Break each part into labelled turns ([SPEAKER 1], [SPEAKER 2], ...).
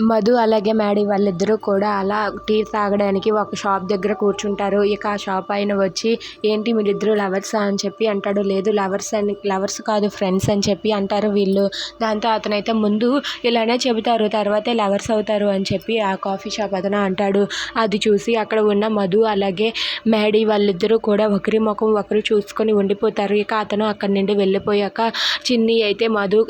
[SPEAKER 1] మధు అలాగే మేడి వాళ్ళిద్దరూ కూడా అలా టీ తాగడానికి ఒక షాప్ దగ్గర కూర్చుంటారు. ఇక ఆ షాప్ ఆయన వచ్చి ఏంటి మీరిద్దరు లవర్సా? అని చెప్పి అంటాడు. లేదు లవర్స్ అని లవర్స్ కాదు ఫ్రెండ్స్ అని చెప్పి అంటారు వీళ్ళు. దాంతో అతనైతే ముందు ఇలానే చెబుతారు తర్వాతే లవర్స్ అవుతారు అని చెప్పి ఆ కాఫీ షాప్ అతను అంటాడు. అది చూసి అక్కడ ఉన్న మధు అలాగే మేడి వాళ్ళిద్దరూ కూడా ఒకరి ముఖం ఒకరు చూసుకొని ఉండిపోతారు. ఇక అతను అక్కడి నుండి వెళ్ళిపోయాక చిన్ని అయితే మధు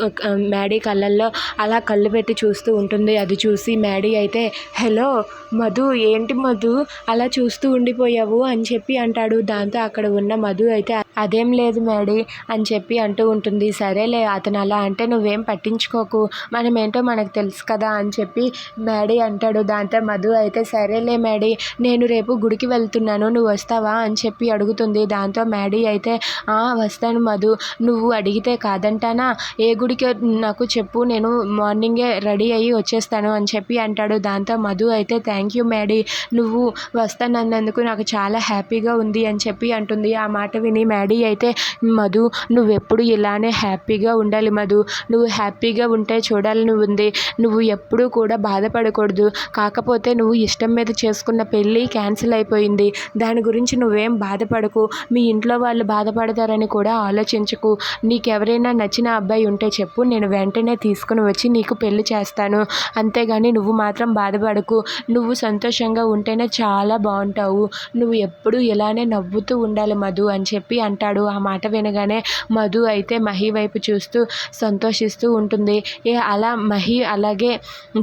[SPEAKER 1] మేడి కళ్ళల్లో అలా కళ్ళు పెట్టి చూస్తూ ఉంటుంది. అది చూసి మ్యాడీ అయితే హలో మధు ఏంటి మధు? అలా చూస్తూ ఉండిపోయావు అని చెప్పి అంటాడు. దాంతో అక్కడ ఉన్న మధు అయితే అదేం లేదు మేడీ అని చెప్పి అంటూ ఉంటుంది. సరేలే అతను అలా అంటే నువ్వేం పట్టించుకోకు. మనం ఏంటో మనకు తెలుసు కదా అని చెప్పి మ్యాడీ అంటాడు. దాంతో మధు అయితే సరేలే మేడీ నేను రేపు గుడికి వెళ్తున్నాను. నువ్వు వస్తావా? అని చెప్పి అడుగుతుంది. దాంతో మ్యాడీ అయితే "ఆ, వస్తాను మధు. నువ్వు అడిగితే కాదంటానా? ఏ గుడికి నాకు చెప్పు. నేను మార్నింగే రెడీ అయ్యి వచ్చేస్తాను అని చెప్పి అంటాడు. దాంతో మధు అయితే థ్యాంక్ యూ మ్యాడీ. నువ్వు వస్తానన్నందుకు నాకు చాలా హ్యాపీగా ఉంది అని చెప్పి అంటుంది. ఆ మాట విని డాడీ అయితే మధు నువ్వెప్పుడు ఇలానే హ్యాపీగా ఉండాలి మధు. నువ్వు హ్యాపీగా ఉంటే చూడాలని ఉంది నువ్వు ఎప్పుడూ కూడా బాధపడకూడదు. కాకపోతే నువ్వు ఇష్టం మీద చేసుకున్న పెళ్ళి క్యాన్సిల్ అయిపోయింది. దాని గురించి నువ్వేం బాధపడకు. మీ ఇంట్లో వాళ్ళు బాధపడతారని కూడా ఆలోచించకు. నీకెవరైనా నచ్చిన అబ్బాయి ఉంటే చెప్పు. నేను వెంటనే తీసుకుని వచ్చి నీకు పెళ్ళి చేస్తాను. అంతేగాని నువ్వు మాత్రం బాధపడకు. నువ్వు సంతోషంగా ఉంటేనే చాలా బాగుంటావు. నువ్వు ఎప్పుడూ ఇలానే నవ్వుతూ ఉండాలి మధు అని చెప్పి అంటాడు. ఆ మాట వినగానే మధు అయితే మహి వైపు చూస్తూ సంతోషిస్తూ ఉంటుంది. ఏ అలా మహి అలాగే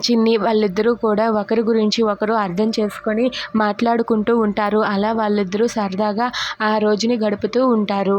[SPEAKER 1] చిన్ని వాళ్ళిద్దరూ కూడా ఒకరి గురించి ఒకరు అర్థం చేసుకొని మాట్లాడుకుంటూ ఉంటారు. అలా వాళ్ళిద్దరూ సరదాగా ఆ రోజుని గడుపుతూ ఉంటారు.